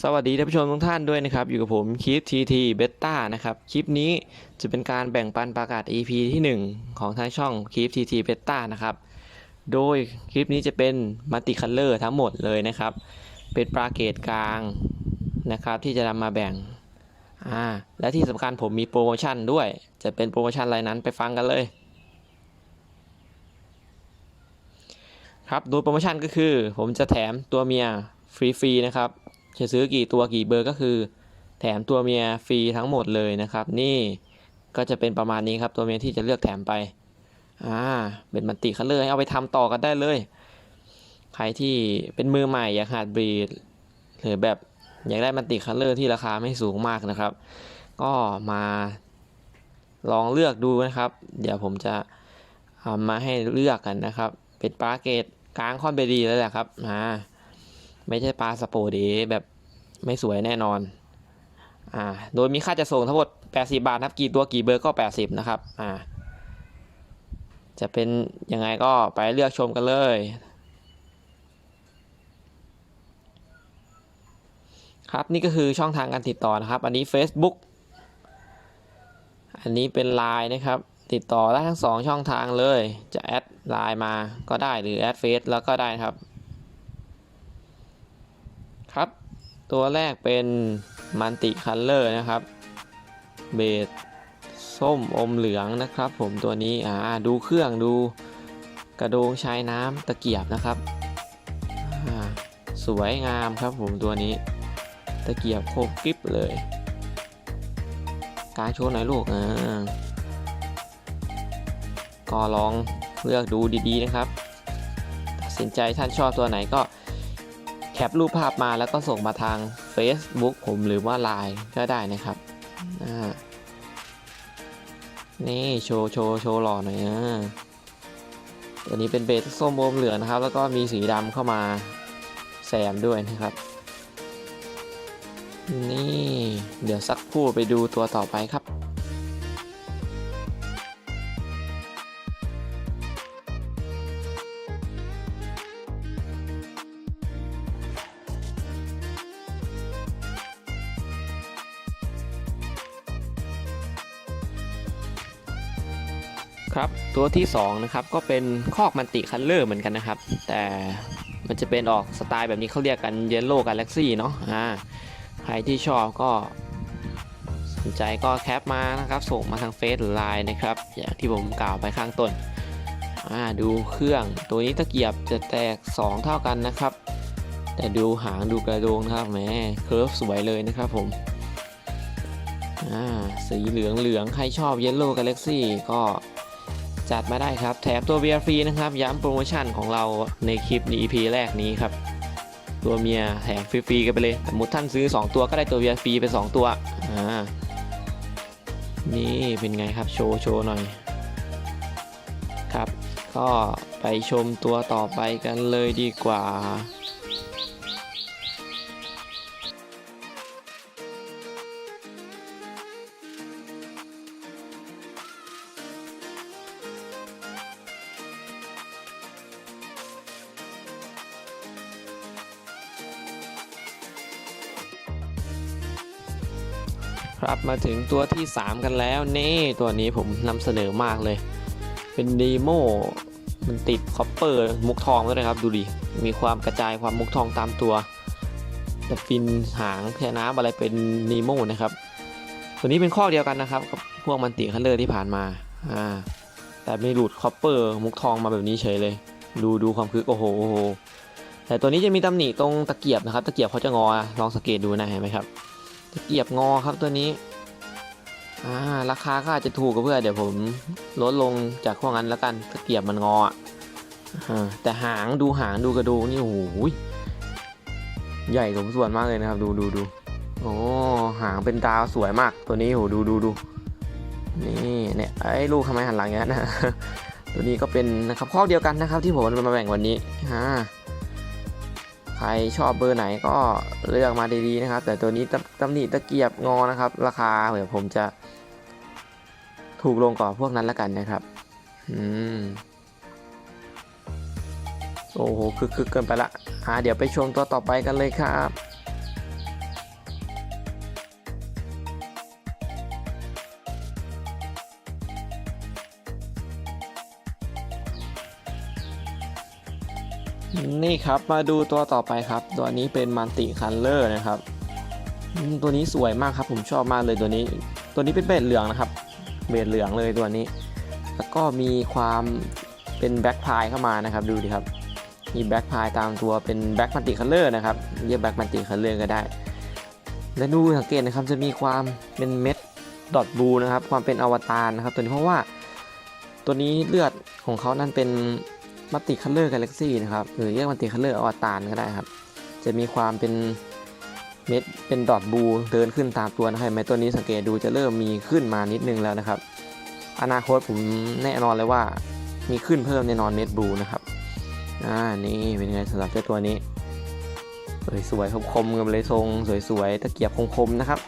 สวัสดีท่านผู้ชมทุกท่านด้วยนะครับ อยู่กับผมคลิป TT Beta นะครับ คลิปนี้จะเป็นการแบ่งปันประกาศ EP ที่ 1 ของทางช่องคลิป TT Beta นะครับ โดยคลิปนี้จะเป็นมัลติคัลเลอร์ทั้งหมดเลยนะครับ เป็นปราเกตกลางนะครับ ที่จะนำมาแบ่งอ่าและที่สำคัญผมมีโปรโมชั่นด้วย จะเป็นโปรโมชั่นอะไรนั้นไปฟังกันเลยครับโดยโปรโมชั่นก็คือ ผมจะแถมตัวเมียฟรีๆนะครับ จะซื้อกี่ตัวกี่เบอร์ก็คือ แถมตัวเมียฟรีทั้งหมดเลยนะครับ นี่ก็จะเป็นประมาณนี้ครับ ตัวเมียที่จะเลือกแถมไปอ่าเป็นมันติคัลเลอร์ให้เอาไปทำต่อกันได้เลย ใครที่เป็นมือใหม่อยากหัดบรีดหรือแบบอยากได้มันติคัลเลอร์ที่ราคาไม่สูงมากนะครับ ก็มาลองเลือกดูนะครับ เดี๋ยวผมจะามาให้เลือกกันนะครับ เป็นปลาเกตกลางค่อนเบดีแล้วแหละครับอ่า ไม่ใช่ปลาสโปเดแบบไม่สวยแน่นอน อ่า โดยมีค่าจะส่งทั้งหมด 80 บาทนะครับ กี่ตัวกี่เบอร์ก็ 80 นะครับ อ่า จะเป็นยังไงก็ไปเลือกชมกันเลย ครับนี่ก็คือช่องทางการติดต่อนะครับ อันนี้ Facebook อันนี้เป็น Line นะครับ ติดต่อได้ทั้งสองช่องทางเลย จะแอดไลน์มาก็ได้หรือแอดเฟซแล้วก็ได้ครับ ครับ ตัวแรกเป็นมันติคัลเลอร์นะครับ เบสส้มอมเหลืองนะครับ ผมตัวนี้อ่าดูเครื่องดูกระโดงชายน้ำตะเกียบนะครับอ่าสวยงามครับผมตัวนี้ ตะเกียบโคบกริบเลย กางโชว์หน่อยลูกอ่าก็ลองเลือกดูดีๆนะครับ ตัดสินใจท่านชอบตัวไหนก็ ปรูปภาพมาแล้วก็ส่งมาทาง Facebook ผมหรือว่า Line ก็ได้นะครับอ่านี่โชว์โชว์โชว์หล่อหน่อยนะตัวนี้เป็นเบสส้มอมเหลืองนะครับ แล้วก็มีสีดำเข้ามาแซมด้วยนะครับ นี่ เดี๋ยวสักครู่ไปดูตัวต่อไปครับ ครับตัวที่2นะครับก็เป็นคอกมันติคัลเลอร์เหมือนกันนะครับ แต่มันจะเป็นออกสไตล์แบบนี้เขาเรียกกันเยลโล่กาแล็กซี่เนาะอ่าใครที่ชอบก็สนใจก็แคปมานะครับส่งมาทางเฟซหรือไลน์นะครับ อย่างที่ผมกล่าวไปข้างต้นอ่าดูเครื่องตัวนี้ตะเกียบจะแตก 2 เท่ากันนะครับ แต่ดูหางดูกระโดงนะครับแหมเคิร์ฟสวยเลยนะครับผมอ่าสีเหลืองเหลืองใครชอบเยลโล่กาแล็กซี่ก็ จัดมาได้ครับ แถมตัวเบียร์ฟรีนะครับ ย้ำโปรโมชั่นของเราในคลิปใน EP แรกนี้ครับ ตัวเมียแถมฟรีๆกันไปเลย สมมติท่านซื้อ 2 ตัวก็ได้ตัวเบียร์ฟรีไป 2 ตัว อ่า นี่เป็นไงครับ โชว์โชว์หน่อย ครับ ก็ไปชมตัวต่อไปกันเลยดีกว่า ครับมาถึงตัวที่ 3 กันแล้วนี่ตัวนี้ผมนำเสนอมากเลย เป็นดีโมมันติดคอปเปอร์มุกทองด้วยนะครับดูดิมีความกระจายความมุกทองตามตัวแต่ฟินหางแค่น้ำอะไรเป็นนีโมนะครับตัวนี้เป็นข้อเดียวกันนะครับกับพวกมันติคัลเลอร์ที่ผ่านมาอ่าแต่ไม่หลุดคอปเปอร์มุกทองมาแบบนี้เฉยเลย ดูดูความคึกโอ้โหโอ้โหแต่ตัวนี้จะมีตำหนิตรงตะเกียบนะครับ ตะเกียบเขาจะงอลองสังเกตดูนะเห็นไหมครับ ตะเกียบงอครับตัวนี้อ่าราคาก็อาจจะถูกกับเพื่อนเดี๋ยวผมลดลงจากพวกนั้นแล้วกันตะเกียบมันงออะอ่าแต่หางดูหางดูกระดูกนี่โอ้โหใหญ่สมส่วนมากเลยนะครับ ดูดูดูโอ้หางเป็นดาวสวยมากตัวนี้โหดูดูดูนี่เนี่ยไอ้ลูกทำไมหันหลังอย่างนั้นนะตัวนี้ก็เป็นนะครับข้อเดียวกันนะครับที่ผมมาแบ่งวันนี้อ่า รชอบเบอร์ไหนก็เลือกมาดีๆนะครับ แต่ตัวนี้ตำหนิตะเกียบงอนะครับ ราคาเดี๋ยวผมจะถูกลงกว่าพวกนั้นแล้วกันนะครับอืมโอ้โหคึกๆเกินไปละอ่าเดี๋ยวไปชมตัวต่อไปกันเลยครับ นี่ครับมาดูตัวต่อไปครับ ตัวนี้เป็นมันติคันเลอร์นะครับ ตัวนี้สวยมากครับผมชอบมากเลยตัวนี้ ตัวนี้เป็นเบสเหลืองนะครับ เบสเหลืองเลยตัวนี้ แล้วก็มีความเป็นแบ็คพายเข้ามานะครับดูดิครับ มีแบ็คพายตามตัวเป็นแบ็คมันติคัลเลอร์นะครับเรียกแบ็คมันติคัลเลอร์ก็ได้ และดูสังเกตนะครับจะมีความเป็นเม็ดดอทบูนะครับความเป็นอวตารนะครับตัวนี้เพราะว่าตัวนี้เลือดของเขานั่นเป็น มัตติคัลเลอร์กาแล็กซี่นะครับหรือเรียกมัตติคัลเลอร์อวตารก็ได้ครับ จะมีความเป็นเม็ดเป็นดอทบูเดินขึ้นตามตัวนะครับเห็นไหมตัวนี้สังเกตดูจะเริ่มมีขึ้นมานิดนึงแล้วนะครับ อนาคตผมแน่นอนเลยว่า มีขึ้นเพิ่มแน่นอนเม็ดบูนะครับอ่านี่เป็นไงสำหรับเจ้าตัวนี้สวยสวยๆคมๆกันเลยทรงสวยๆตะเกียบคมๆนะครับ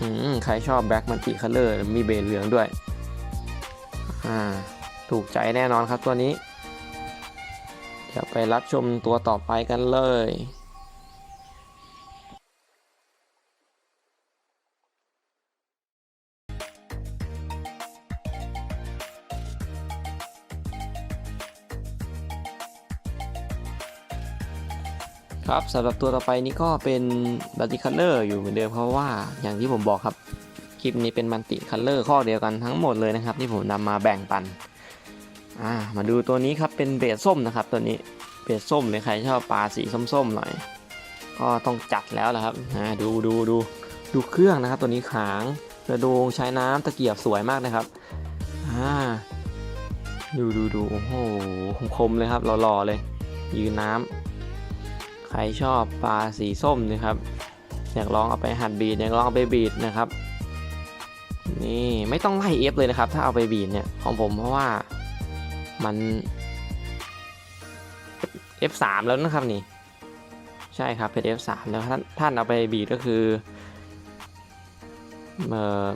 อืมใครชอบแบล็กมันติคัลเลอร์มีเบสเหลืองด้วยอ่าถูกใจแน่นอนครับตัวนี้ เดี๋ยวไปรับชมตัวต่อไปกันเลยครับสำหรับตัวต่อไปนี้ก็เป็นบัติคัลเลอร์อยู่เหมือนเดิมเพราะว่าอย่างที่ผมบอกครับคลิปนี้เป็นมันติคัลเลอร์ข้อเดียวกันทั้งหมดเลยนะครับ ที่ผมนำมาแบ่งปัน อ่ามาดูตัวนี้ครับเป็นเบสส้มนะครับตัวนี้เบสส้มเลยใครชอบปลาสีส้มๆหน่อย ก็ต้องจัดแล้วแหละครับอ่าดูดูดูดูเครื่องนะครับ ตัวนี้ขางกระโดงใช้น้ำตะเกียบสวยมากนะครับอ่าดูดูดูโอ้โหคมเลยครับหล่อๆเลย ยืนน้ำใครชอบปลาสีส้มนะครับ อยากลองเอาไปหั่นบีดอยากลองเอาไปบีดนะครับนี่ไม่ต้องไล่เอฟเลยนะครับ ถ้าเอาไปบีดเนี่ยของผมเพราะว่า มัน F3 แล้วนะครับนี่ ใช่ครับเป็น F3 แล้วท่านท่านเอาไปบีดก็คือ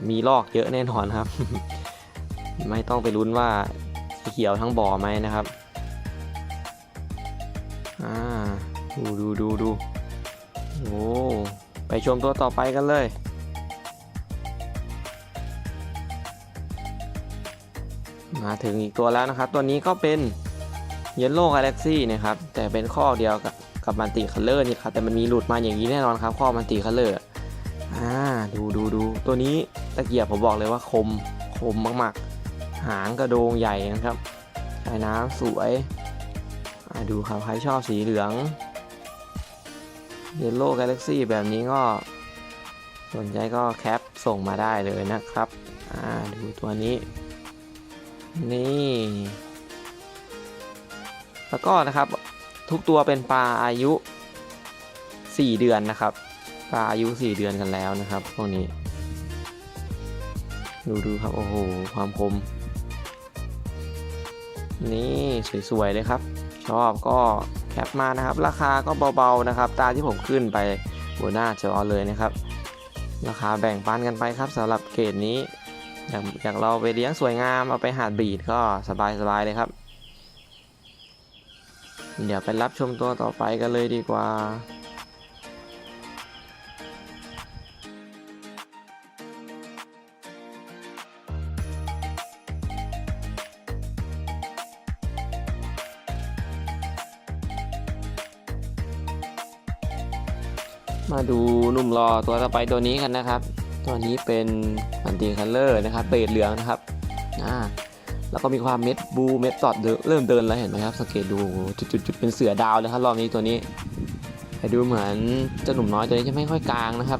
มีลอกเยอะแน่นอนครับ ไม่ต้องไปลุ้นว่าเขียวทั้งบ่อไหมนะครับอ่าดูดูดูดูโอ้ไปชมตัวต่อไปกันเลย มาถึงอีกตัวแล้วนะครับ ตัวนี้ก็เป็น Yellow Galaxy นะครับ แต่เป็นข้อเดียวกับกับมันติคัลเลอร์นี่ครับแต่มันมีหลุดมาอย่างนี้แน่นอนครับ ข้อมันติคัลเลอร์อ่าดูดูดูตัวนี้ตะเกียบผมบอกเลยว่าคมคมมากๆ หางกระโดงใหญ่นะครับสายน้ำสวยอ่าดูครับใครชอบสีเหลือง Yellow Galaxy แบบนี้ก็สนใจก็แคปส่งมาได้เลยนะครับ อ่า ดูตัวนี้ นี่ แล้วก็นะครับทุกตัวเป็นปลาอายุ 4 เดือนนะครับ ปลาอายุ 4 เดือนกันแล้วนะครับพวกนี้ ดูดูครับ โอ้โห ความคม นี่ สวย ๆ เลยครับ ชอบก็แคปมานะครับ ราคาก็เบา ๆ นะครับ ตาที่ผมขึ้นไปบนหน้าจอเลยนะครับ ราคาแบ่งปันกันไปครับสำหรับเกรดนี้ อยากอยากเราไปเลี้ยงสวยงามเอาไปหาดบีดก็สบายๆเลยครับ เดี๋ยวไปรับชมตัวต่อไปกันเลยดีกว่ามาดูหนุ่มรอตัวต่อไปตัวนี้กันนะครับ ตัวนี้เป็นอันตีคัลเลอร์นะครับเบสเหลืองนะครับอ่าแล้วก็มีความเม็ดบูเม็ดตอดเริ่มเดินแล้วเห็นไหมครับสังเกตดูจุดๆเป็นเสือดาวเลยครับรอบนี้ตัวนี้แต่ดูเหมือนเจ้าหนุ่มน้อยตัวนี้จะไม่ค่อยกลางนะครับ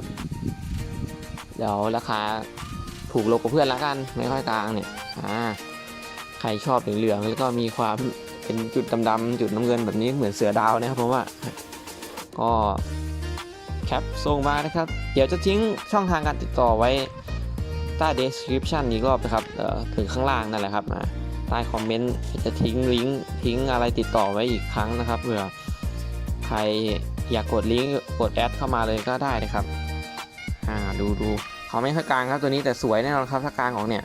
เดี๋ยวราคาถูกลงกับเพื่อนละกันไม่ค่อยกลางเนี่ยอ่าใครชอบเหลืองๆแล้วก็มีความเป็นจุดดำๆจุดน้ำเงินแบบนี้เหมือนเสือดาวนะครับเพราะว่าก็ แคปส่งมานะครับ เดี๋ยวจะทิ้งช่องทางการติดต่อไว้ใต้ description อีกรอบนะครับเอ่อถึงข้างล่างนั่นแหละครับอ่าใต้คอมเมนต์จะทิ้งลิงก์ทิ้งอะไรติดต่อไว้อีกครั้งนะครับเผื่อใครอยากกดลิงก์กดแอดเข้ามาเลยก็ได้นะครับอ่าดูดูเขาไม่ค่อยกลางครับตัวนี้แต่สวยแน่นอนครับถ้ากลางของเนี่ย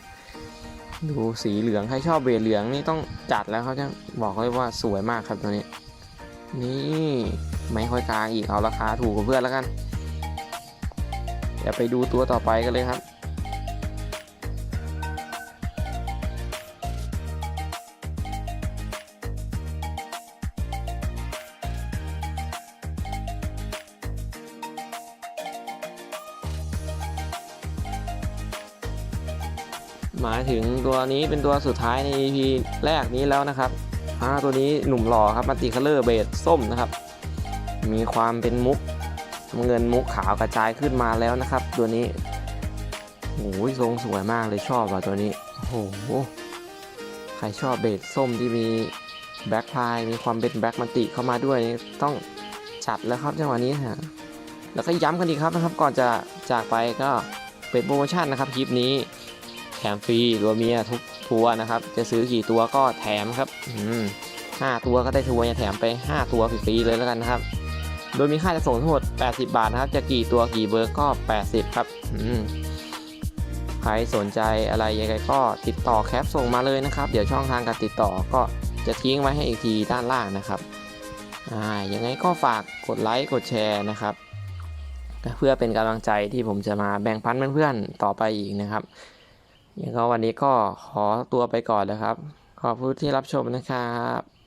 ดูสีเหลืองใครชอบเบสเหลืองนี่ต้องจัดแล้วเขาจะบอกเลยว่าสวยมากครับตัวนี้ นี่ไม่ค่อยกลางอีกเอาราคาถูกกว่าเพื่อนแล้วกัน เดี๋ยวไปดูตัวต่อไปกันเลยครับ มาถึงตัวนี้เป็นตัวสุดท้ายใน EP แรกนี้แล้วนะครับ อ่าตัวนี้หนุ่มหล่อครับมัลติคัลเลอร์เบสส้มนะครับ มีความเป็นมุกเงินมุกขาวกระจายขึ้นมาแล้วนะครับ ตัวนี้โอ้ยทรงสวยมากเลยชอบอะตัวนี้โอ้โหใครชอบเบสส้มที่มีแบ็คพายมีความเป็นแบ็คมันติเข้ามาด้วยต้องจัดแล้วครับจังหวะนี้ฮะแล้วก็ย้ำกันอีกครับนะครับ ก่อนจะจากไปก็เป็นโปรโมชั่นนะครับคลิปนี้ แถมฟรีตัวเมียทุกตัวนะครับ จะซื้อกี่ตัวก็แถมครับห้าตัวก็ได้ทัวร์แถมไป 5 ตัวฟรีๆเลยแล้วกันนะครับ โดยมีค่าจะส่งทั้งหมด 80 บาทนะครับ จะกี่ตัวกี่เบอร์ก็ 80 ครับใครสนใจอะไรยังไงก็ติดต่อแคปส่งมาเลยนะครับ เดี๋ยวช่องทางการติดต่อก็จะทิ้งไว้ให้อีกทีด้านล่างนะครับอ่ายังไงก็ฝากกดไลค์กดแชร์นะครับ เพื่อเป็นกำลังใจที่ผมจะมาแบ่งปันเพื่อนๆต่อไปอีกนะครับ ยังก็วันนี้ก็ขอตัวไปก่อนนะครับ ขอบคุณที่รับชมนะครับ